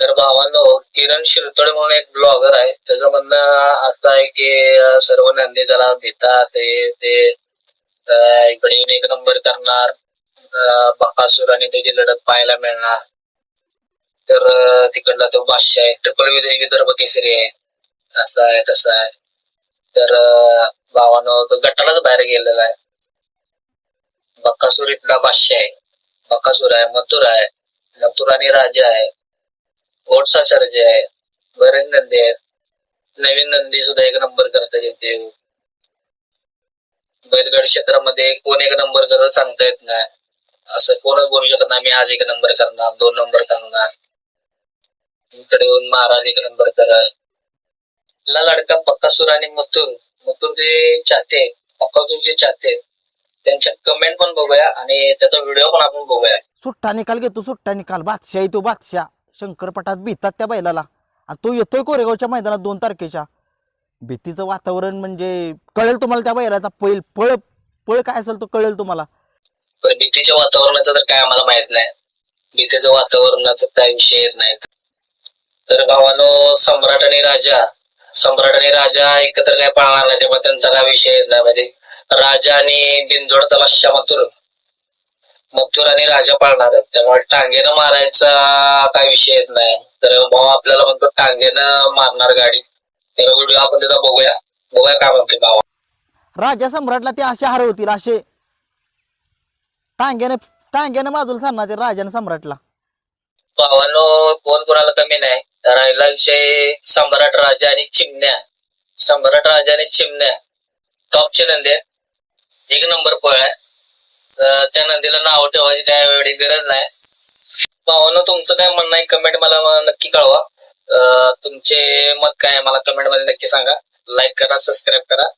तर भावांनो किरण शिरतोड म्हणून एक ब्लॉगर आहे. त्याचं म्हणणं असं आहे की सर्व नंदी त्याला भितात ते ते इकडे येऊन एक नंबर करणार. बकासूर आणि त्याची लढत पाहायला मिळणार. तर तिकडला तो बादशाह आहे. ट्रिपल विजय विदर्भ केसरी आहे. असं आहे तसं आहे. तर अं, भावानं तो गटालाच बाहेर गेलेला आहे. बकासूर इथला बादशाह आहे. बकासूर आहे मथुर आहे. मथुरा आणि राजा आहे. गोडसा सर्जे आहे बरेच नंदी आहेत नवीन नंदी सुद्धा एक नंबर करता येते बैलगड क्षेत्रामध्ये कोण एक नंबर करत सांगता येत नाही असं कोणच बोलू शकत नाही मी आज एक नंबर करणार दोन नंबर करणार इकडे येऊन महाराज एक नंबर करत ला लडका सुर आणि मथुर मथुर जे चाहते आहेत, बक्कासूरचे चाहते त्यांच्या कमेंट पण बघूया आणि त्याचा व्हिडिओ पण आपण बघूया सुट्टा निकाल घेतो सुट्टा निकाल बादशाह येतो बादशाह शंकरपटात भितात त्या बैलाला. आणि तो येतोय कोरेगावच्या मैदानात दोन तारखेच्या. भीतीचं वातावरण म्हणजे कळेल तुम्हाला त्या बैलाचा. पैल पळ पळ काय असेल तो कळेल तुम्हाला. भीतीच्या वातावरणाचं तर काय आम्हाला माहीत नाही. भीतीच्या वातावरणाचं काय विषय येत नाही. तर भावानो सम्राट आणि राजा. सम्राट आणि राजा एकत्र काय पाळणार नाही त्यामुळे त्यांचा काय विषय येत नाही. म्हणजे राजा आणि बिनजोडचा बादशाह मथुर मथुर आणि राजा पाळणार आहेत. त्यामुळे टांगेनं मारायचा काय विषय येत नाही. तर भाऊ आपल्याला म्हणतो टांगेनं मारणार गाडी. ते व्हिडिओ आपण त्याचा बघूया. बघूया काय म्हणते भावा. राजा सम्राटला ते असे हरवतील असे टांग्याने टांग्याने बाजूला सांगणार ते राजाने सम्राटला. भावानो कोण कोणाला कमी नाही. राहिला विषय सम्राट राजा आणि चिमण्या. सम्राट राजा आणि चिमण्या. टॉपचे नंदी आहेत. एक नंबर पळ आहे. त्या नदीला नाव ठेवायची काय एवढी गरज नाही. भावानं तुमचं काय म्हणणं आहे? कमेंट मला नक्की कळवा. तुमचे मत काय मला कमेंटमध्ये नक्की सांगा. लाईक करा सबस्क्राईब करा.